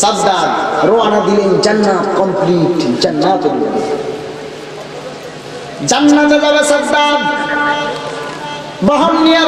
সাদ্দাদ রোয়ানা দিলেন জান্নাত কমপ্লিট জান্নাত। জান্নাতে যাবে বহন নিয়ে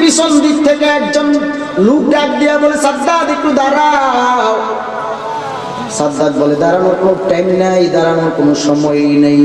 পিছন দিক থেকে একজন লোক ডাক দিয়া বলে সাদ্দাদ একটু দাঁড়াও। সাদ্দাদ বলে, দাঁড়ানোর কোনো টাইম নাই, দাঁড়ানোর কোনো সময় নেই।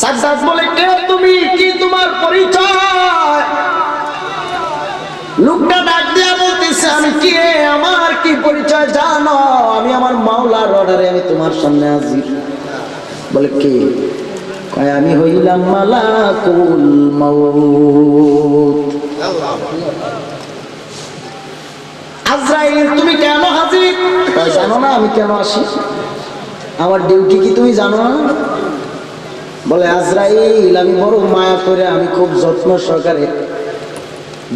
সাজ্জাদ বলে কে তুমি কি তোমার পরিচয়? লোকটা ডাক দিয়া বলতেছে, আমি কি আমার কি পরিচয় জানো? আমি আমার মাওলার অর্ডারে আমি তোমার সামনে হাজির বলে, কে? কয়, আমি হইলাম মালাকুল মাউত। আজরাইল, তুমি কেন হাজির? জানো না, আমি কেন আসি? আমার ডিউটি কি তুমি জানো? না বলে, আজরাইল, আমি বড় মায়া করে, আমি খুব যত্ন সহকারে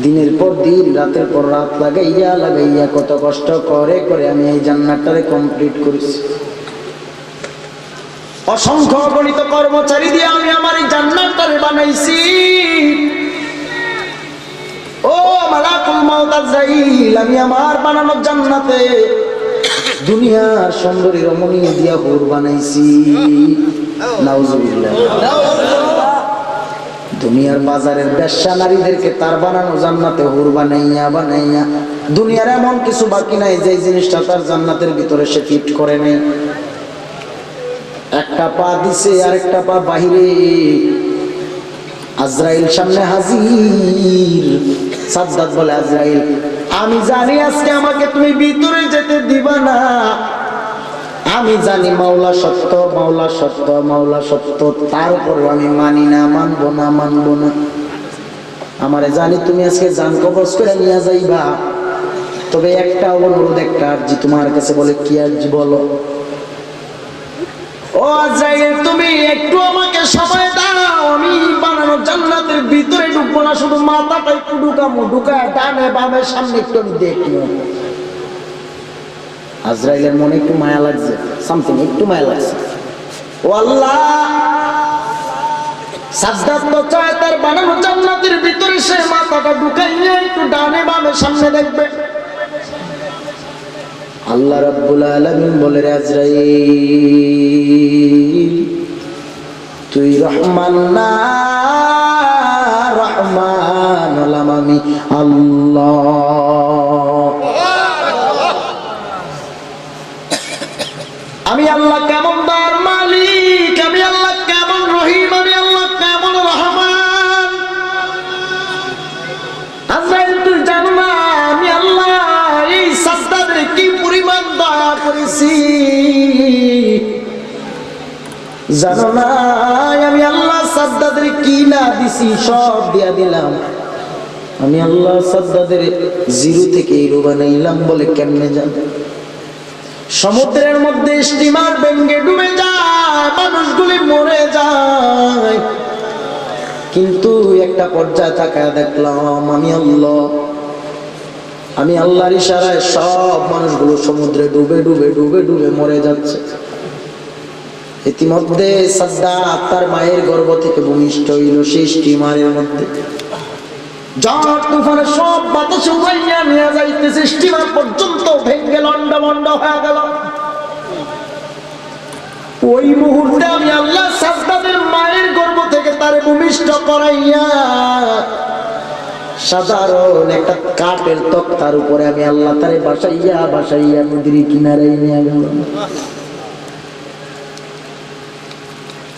দিনের পর দিন, রাতের পর রাত লাগাইয়া লাগাইয়া কত কষ্ট করে করে আমি এই জান্নাতটারে কমপ্লিট করেছি। অসংখ্য গণিত কর্মচারী দিয়ে আমি আমার এই জান্নাতটারে বানাইছি। ও মালাকুল মাউত আজরাইল, আমি আমার বানানো জান্নাতে দুনিয়ার সুন্দরী রমণী দিয়া হুর বানাইছি। দুনিয়ার বাজারের ব্যবসা নারীদেরকে তার বানানো জান্নাতে হুর বানাইয়া বানাইয়া। দুনিয়ার এমন কিছু বাকি নাই যে জিনিসটা তার জান্নাতের ভিতরে সে ফিট করে নেই একটা পা দিছে আর একটা পা বাহিরে। আজরাইল সামনে হাজির। সাদ্দাত বলে, আজরাইল আমি জানি আজকে আমাকে তুমি ভিতরে যেতে দিবা না। আমি জানি মাওলা সত্য মাওলা সত্য মাওলা সত্য। তারপর আমি মানি না, মানবো না মানবো না। আমারে জানি তুমি আজকে জান কবজ করে নিয়ে যাইবা। তবে একটা অনুরোধ, একটা আর্জি তোমার কাছে বলে, কি আর্জি বলো? ও আজরাইল, তুমি একটু আমাকে সময় দাও আমি জান্নাতের ভিতরে ঢুকবো না, শুধু মাথাটা একটু ঢুকামো, ঢুকায় ডানে বামে সামনে একটু আমি দেখব আজরাইলের মনে একটু মায়া লাগছে সামথিং একটু মায়া লাগছে। ও আল্লাহ! সাজদাত তো চায় বলে আজরাইল তুই রহমান না রহমান আমি আল্লাহ। সাদ্দাদের জিরো থেকে বলে কেমনে জানো? সমুদ্রের মধ্যে স্টিমার ডুবে যায়, মানুষগুলি মরে যায়। কিন্তু একটা পর্যায়ে তাকায় দেখলাম, আমি আল্লাহ, আমি আল্লাহর ইশারায় সব মানুষগুলো সমুদ্রে ডুবে ডুবে ডুবে ডুবে মরে যাচ্ছে। ইতিমধ্যে সাদ্দা তার মায়ের গর্ভ থেকে ভূমিষ্ঠ হইল সেই স্টিমারের মধ্যে। মায়ের গর্ভ থেকে তারে ভূমিষ্ঠ করাইয়া, সাধারণ একটা কাঠের তক্তার উপরে আমি আল্লাহ তারে বাসাইয়া বাসাইয়া নদীর কিনারে নিয়ে গেল।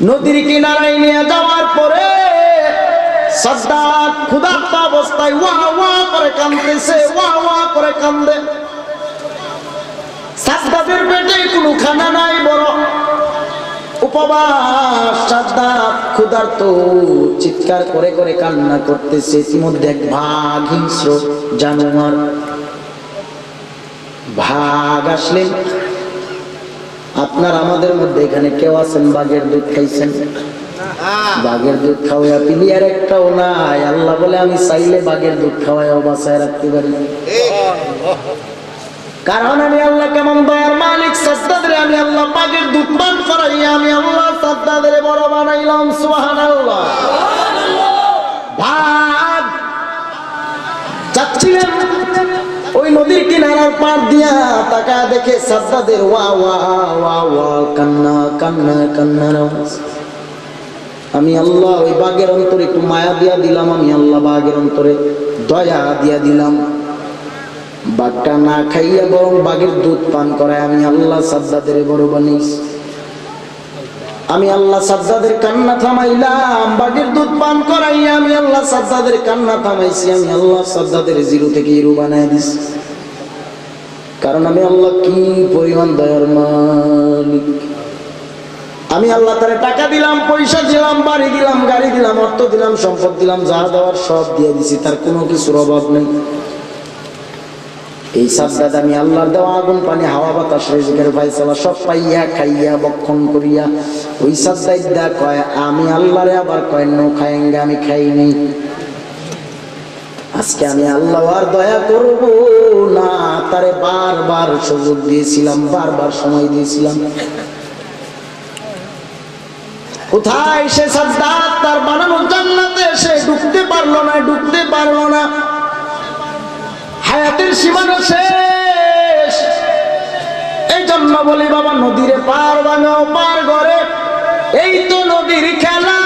নদীর কিনারায় নিয়ে যাওয়ার পরে অবস্থায় কোনো খানা নাই চিৎকার করে করে কান্না করতেছে। ইতিমধ্যে এক ভাগ হিংস্র জানোয়ার ভাগ আসলে আপনার আমাদের মধ্যে এখানে কেউ আছেন, বাঘের দুধ খাইছেন। বাঘের দুধ খাওয়া পিলিয়ার একটাও নাই। আল্লাহ বলে আমি চাইলে বাঘের দুধ খাওয়াই বাসায় রাখতে পারি। কারণ আমি আল্লাহ কেমন দয়ার মালিক সাদ্দাদের আমি আল্লাহ বাঘের দুধ পান করাই আমি আল্লাহ সাদ্দাদের বড় বানাইলাম সুহান আল্লাহ ভাগ চাচ্ছিলেন ওই নদীর কিনারার পার দিয়া তাকা দেখে সাদ্দাদের ওয়া ওয়া ওয়া ওয়া কান্না কান্না কান্নার আওয়াজ। আমি আল্লাহ ওই বাঘের অন্তরে একটু মায়া দিয়া দিলাম আমি আল্লাহ বাঘের অন্তরে দয়া দিয়া দিলাম। বাঘটা না খাইয়া বরং বাঘের দুধ পান করায় আমি আল্লাহ সাদ্দাদের বড় বানিস। আমি আল্লাহ সাদ্দাদের কান্না থামাইলাম বাঘের দুধ পান করাইয়া আমি আল্লাহ সাদ্দাদের কান্না থামাইছি আমি আল্লাহ সাদ্দাদের জিরো থেকে ইরু বানাই দিছি কারণ আমি আল্লাহ কি পরিমাণ দয়ার মালিক? আমি আল্লাহ তারে টাকা দিলাম, পয়সা দিলাম, বাড়ি দিলাম, গাড়ি দিলাম, অর্থ দিলাম, সম্পদ দিলাম, যা দেওয়ার সব দিয়ে দিছি, তার কোনো কিছুর অভাব নেই। এই সাদ্দাদ আমি আল্লাহর দেওয়া আগুন, পানি, হাওয়া, বাতাস, রেজিকের ফাইসালা সব পাইয়া, খাইয়া, বক্ষণ করিয়া ওই সাদ্দাইদা কয়, আমি আল্লাহরে আবার কয়, নো খায়েঙ্গে, আমি খাই নেই আজকে আমি আল্লাহ আর দয়া করব না, তারে বারবার সুযোগ দিয়েছিলাম, বারবার সময় দিয়েছিলাম। কোথায় সে সাদ্দাত? তার বানানো জান্নাতে সে ঢুকতে পারল না, ঢুকতে পারল না। হায়াতের সীমানা শেষ। এই জন্য বলি, বাবা, নদীরে পার বানাও পার করে এই তো নদীর খেলা।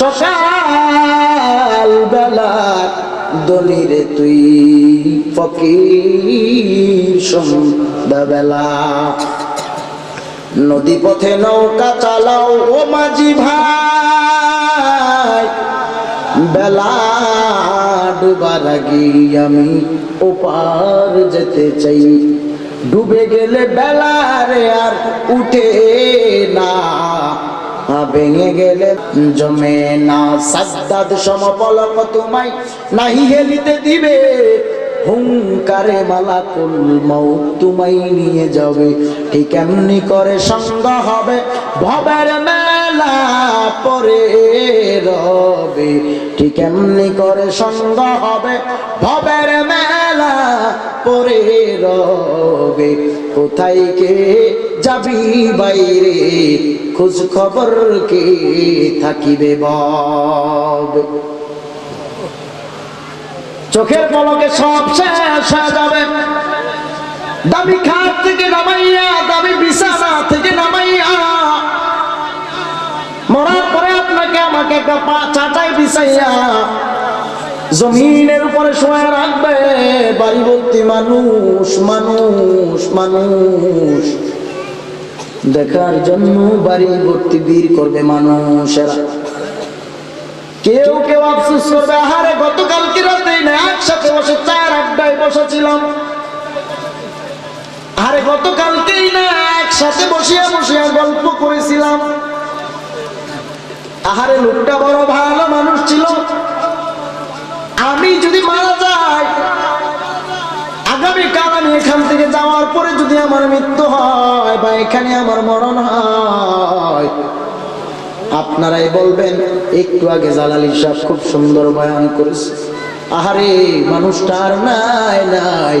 সকাল বেলা দলিরে তুই ফকির সন্ধ্যাবেলা। নদী পথে নৌকা চালাও ও মাঝি ভাই। বেলা ডুবার আগে আমি ওপার যেতে চাই। ডুবে গেলে বেলারে আর উঠে না। ভেঙে গেলে জমে না। সাদ্দাদ সমপলক তোমায় নাহি হেলিতে দিবে। হুঙ্কারে মালাকুল মৌত তোমায় নিয়ে যাবে। ঠিক এমনি করে সঙ্গ হবে? ভবের মেলা পরে রবে। ঠিক এমনি করে সঙ্গ হবে? ভবের মেলা পরে রবে। কোথায় কে যাবি বাইরে? খোঁজ খবর কে থাকিবে ববে? চোখের পলকে সব শেষ হয়ে যাবে। দামি খাট থেকে নামাইয়া, দামি বিছানা থেকে নামাইয়া। মরার পরে আপনাকে আমাকে একটা পা চাটাই বিছাইয়া জমিনের উপরে শোয়া রাখবে। বাড়ি ভর্তি মানুষ মানুষ মানুষ। দেখার জন্য বাড়ি ভর্তি বীর করবে মানুষেরা। কেউ কেউ আফসোস করবে, আহারে গতকালকে একসাথে বসে চার আড্ডায় বসেছিলাম। আরে গতকালকেই না, একসাথে বসিয়া বসিয়া গল্প করেছিলাম। আহারে, লোকটা বড় ভালো মানুষ ছিল। আমি যদি মারা যাই, আগামীকাল আমি এখান থেকে যাওয়ার পরে যদি আমার মৃত্যু হয় বা এখানে আমার মরণ হয়, আপনারাই বলবেন, একটু আগে জালালি সাহেব খুব সুন্দর বয়ান করেছে। আহারে, মানুষটার নাই নাই।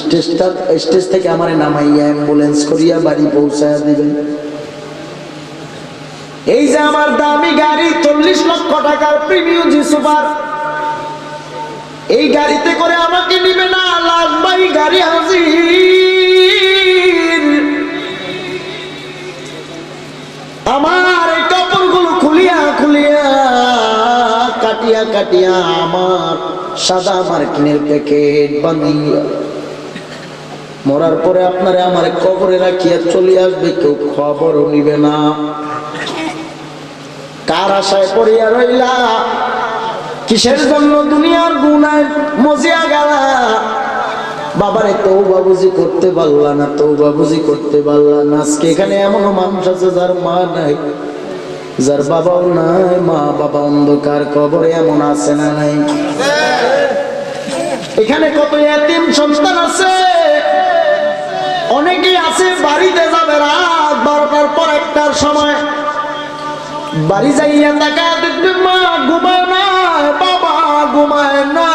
স্টেজটা স্টেজ থেকে আমার নামাইয়া অ্যাম্বুলেন্স করিয়া বাড়ি পৌঁছায় দিবেন এই যে আমার দামি গাড়ি, চল্লিশ লক্ষ টাকার প্রিমিয়াম জি সুপার। এই গাড়িতে করে আমাকে নিবে না লাশবাহী গাড়ি হাজির। আমার এই কাপড়গুলো খুলিয়া খুলিয়া কাটিয়া কাটিয়া আমার সাদা মার্কিনের প্যাকেট বাঁধিয়া মরার পরে আপনারা আমার কবরে রাখিয়া চলে আসবে, কেউ খবরও নিবে না। কার আশায় পড়িয়া রইলা? কিসের জন্য দুনিয়ার গুনায় মজিয়া গেলা? বাবারে তো বাবুজি করতে পারলা না তো বাবুজি করতে পারলা না। আজকে এখানে এমন মানুষ আছে যার মা নাই। যার বাবাও নাই, মা বাবা অন্ধকার, কবরে এমন আছে না নাই? এখানে কত এতিম সন্তান আছে? অনেকেই আছে, বাড়িতে যাবে রাত বারোটার পর একটার সময়। বাড়ি যাইয়া টাকা দেখবে, মা ঘুমায় না, বাবা ঘুমায় না।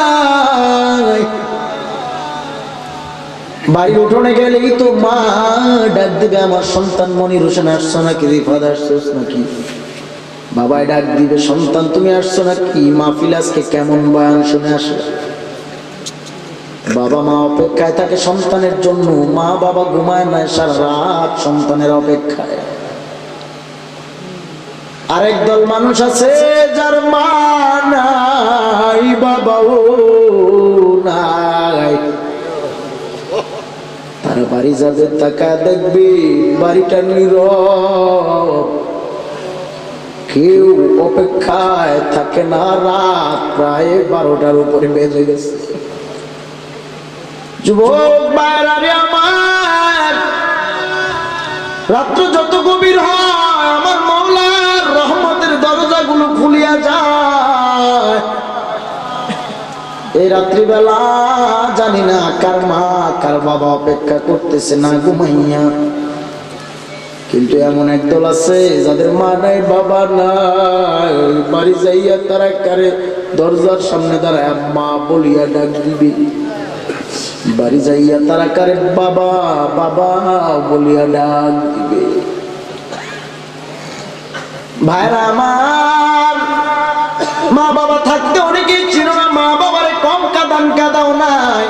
বাড়ির উঠোনে গেলেই তো মা ডাক দিবে, আমার সন্তান মনির হোসেন আসছো নাকি রিফাদ আসছোস নাকি? বাবাই ডাক দিবে, সন্তান, তুমি আসছো নাকি? মাহফিল আজকে কেমন বয়ান শুনে আসো বাবা মা অপেক্ষায় থাকে সন্তানের জন্য। মা বাবা ঘুমায় না, সারা রাত সন্তানের অপেক্ষায়। আরেক দল মানুষ আছে, যার মা নাই, বাবাও নাই। তারা বাড়ি যাবে তাকা দেখবি, বাড়িটা নীরব। কেউ অপেক্ষায় থাকে না, রাত প্রায় বারোটার উপরে বেজে গেছে। যুবক রাত্র যত গভীর হয়, আমার রহমতের খুলিয়া যায়। এই রাত্রিবেলা জানি না কার মা, কার বাবা অপেক্ষা করতেছে না, ঘুমাইয়া কিন্তু এমন একদল আছে যাদের মা নাই, বাবা নাই। বাড়ি যাইয়া তারা কারে দরজার সামনে দাঁড়ায় মা বলিয়া ডাক দিবি। বাড়ি যাইয়া তারা কারে বাবা বাবা বলিয়া ডাক দিবে। ভাইরা আমার, মা বাবা থাকতে অনেকেই ছিল না, মা বাবারে কম কাদান কাদাও নাই।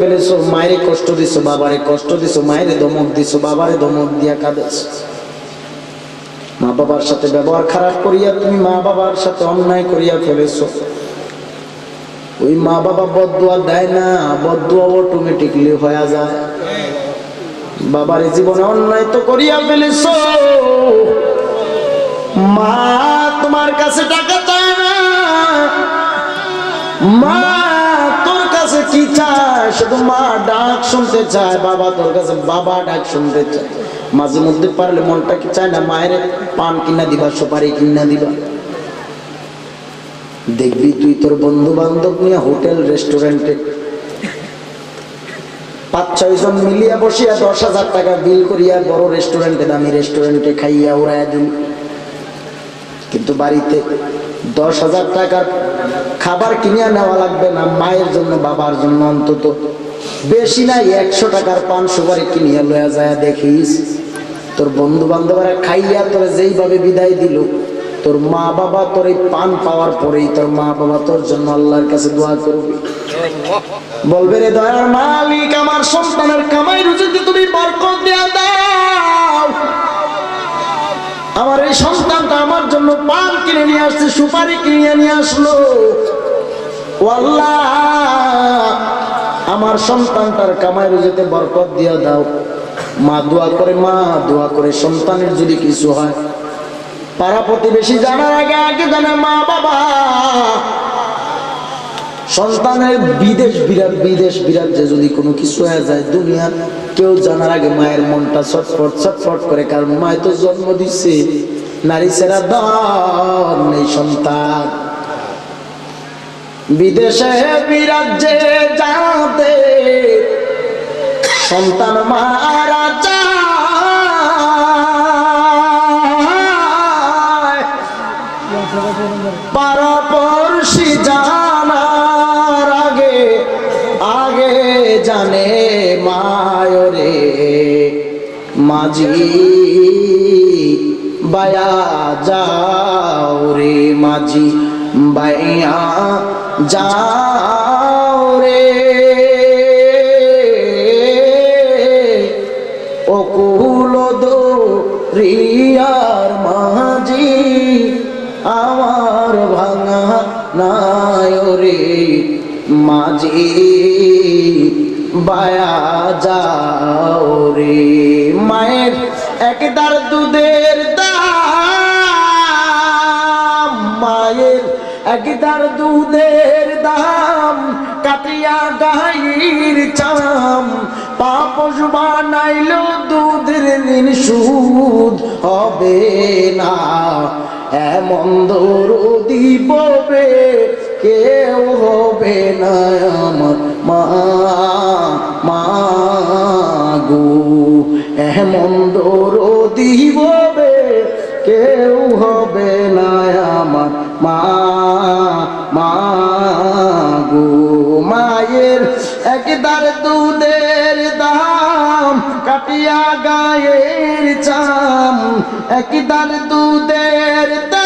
ফেলেছো, মায়ের কষ্ট দিছো, বাবারে কষ্ট দিছো, মায়ের দিছো, বাবারে দিয়া কাঁদেছ। মা বাবার সাথে ব্যবহার খারাপ করিয়া তুমি মা বাবার সাথে অন্যায় করিয়া ফেলেছো। ওই মা বাবা বদুয়া দেয় না বদুয়া অটোমেটিকলি হয়ে যায়। বাবার জীবনে অন্যায় তো করিয়া ফেলেছ। মা, তোমার কাছে টাকা চায় না। মা চায়, শুধু মা ডাক শুনতে চায়, বাবা তোর কাছে বাবা ডাক শুনতে চায়। মাঝে মধ্যে পারলে মনটা কি চায় না, মায়ের পান কিনা দিবা, সুপারি কিনা দিবা? দেখবি তুই তোর বন্ধু বান্ধব নিয়ে হোটেল, রেস্টুরেন্টে পাঁচ, ছয় জন মিলিয়া বসিয়া দশ হাজার টাকা বিল করিয়া বড় রেস্টুরেন্টে, দামি রেস্টুরেন্টে খাইয়া উড়াইয়া দিল। কিন্তু বাড়িতে দশ হাজার টাকার খাবার কিনিয়া নেওয়া লাগবে না, মায়ের জন্য, বাবার জন্য অন্তত। বেশি নাই, একশো টাকার পান সুপারি কিনিয়া লয়া যায় দেখিস। তোর বন্ধু বান্ধবরা খাইয়া তোরা যেইভাবে বিদায় দিল, তোর মা বাবা তোর এই পান পাওয়ার পরেই তোর মা বাবা তোর জন্য আল্লাহর কাছে দোয়া করবে। বলবে রে দয়ার মালিক, আমার সন্তানের কামাই রুজিতে তুমি বরকত দেয়া দাও। আমার এই সন্তানটা আমার জন্য পান কিনে নিয়ে আসছে, সুপারি কিনে নিয়ে আসলো। আমার সন্তানটার কামাই রোজেতে বরকত দিয়া দাও, মা দোয়া করে, মা দোয়া করে, সন্তানের যদি কিছু হয়, পাড়া প্রতিবেশী জানার আগে আগে জানে, মা বাবা সন্তানের বিদেশ বিরাট বিদেশ বিরাট যে যদি কোনো কিছু হয়ে যায় দুনিয়া কেউ জানার আগে মায়ের মনটা ছটফট ছটফট করে, কারণ মায় তো জন্ম দিচ্ছে নারী সেরা দন এই সন্তান। বিদেশে বিরাজ্যে যাতে সন্তান মারা যায়। মাঝি, বায়া যাও রে মাঝি, বায়া যাও রে। অকুল দো রিয়ার মাঝি, আমার ভাঙা নাই রে মাঝি। বায়া যাও রে মায়ের একদার দুধের দাম, মায়ের একদার দুধের দাম, কাটিয়া গাইর চাম পাপস বানাইল দুধের ঋণ সুদ হবে না। এমন দরদি ববে কেউ হবে না আমার মা মা গো, এমন দরদি হবে, কেউ হবে না আমার মা মা গো। মায়ের একদার দুধের দাম, কাটিয়া গায়ের চাম, একদার দুধের দাম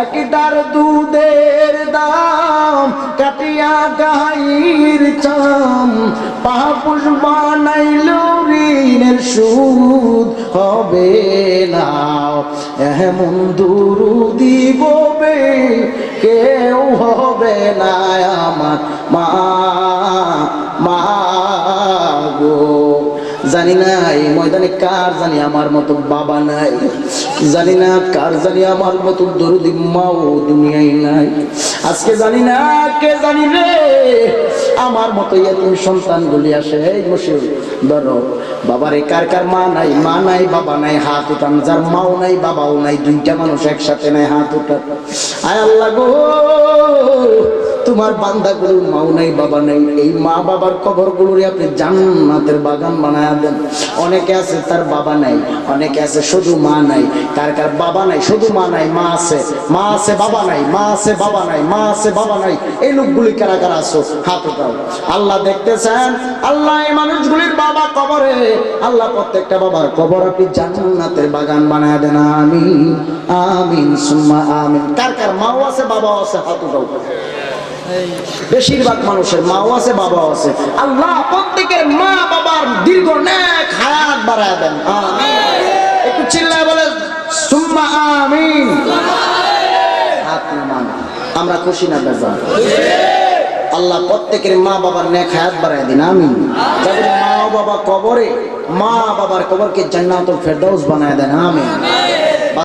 একদার দুধের দাম, কাটিয়া গায়ের চাম। পাপুষ বানাইল ঋণের সুদ, হবে না এমন দুরুদি ববে কেউ হবে না আমার মা মা গো। জানি না, এই ময়দানে কার জানি আমার মতো বাবা নাই? জানি না কার জানি আমার মতো দরুদি মাও দুনিয়ায় নাই। আজকে জানি না কে জানি রে, আমার মতো সন্তান গুলি আসে, এই বসে ধরো, বাবারে কার কার মা নাই? মা নাই, বাবা নাই, হাত উঠান। যার মাও নাই, বাবাও নাই, দুইটা মানুষ একসাথে নাই, হাত উঠান। আয় আল্লাহ গো তোমার বান্দা গুলোর মাও নাই, বাবা নাই। এই মা বাবার কবর গুলোরে আপনি জান্নাতের বাগান বানায় দেন। অনেকে আছে তার বাবা নাই, অনেকে আছে শুধু মা নাই। কার কার বাবা নাই, শুধু মা নাই, মা আছে। মা আছে, বাবা নাই, মা আছে, বাবা নাই, মা আছে, বাবা নাই। এই লোকগুলি কারা কারা আছো? হাত উঠাও। আল্লাহ দেখতেছেন, আল্লাহ এই মানুষগুলির বাবা কবরে। আল্লাহ প্রত্যেকটা বাবার কবর আপনি জান্নাতের বাগান বানায় দেন। আমিন আমিন, সুম্মা, আমিন। কার কার মাও আছে, বাবাও আছে, হাত উঠাও। বেশিরভাগ মানুষের মাও আছে, বাবাও আছে। আল্লাহ প্রত্যেকের মা বাবার দীর্ঘ নেক হায়াত বাড়ায় দেন। একটু চিল্লায় বলে সুম্মা আমিন। আমরা খুশি না বেজান আল্লাহ প্রত্যেকের মা বাবার নেক হায়াত বাড়ায় দিন, আমিন। যাদের মা বাবা কবরে, মা বাবার কবরকে জান্নাতুল ফেরদাউস বানায় দেন, আমিন।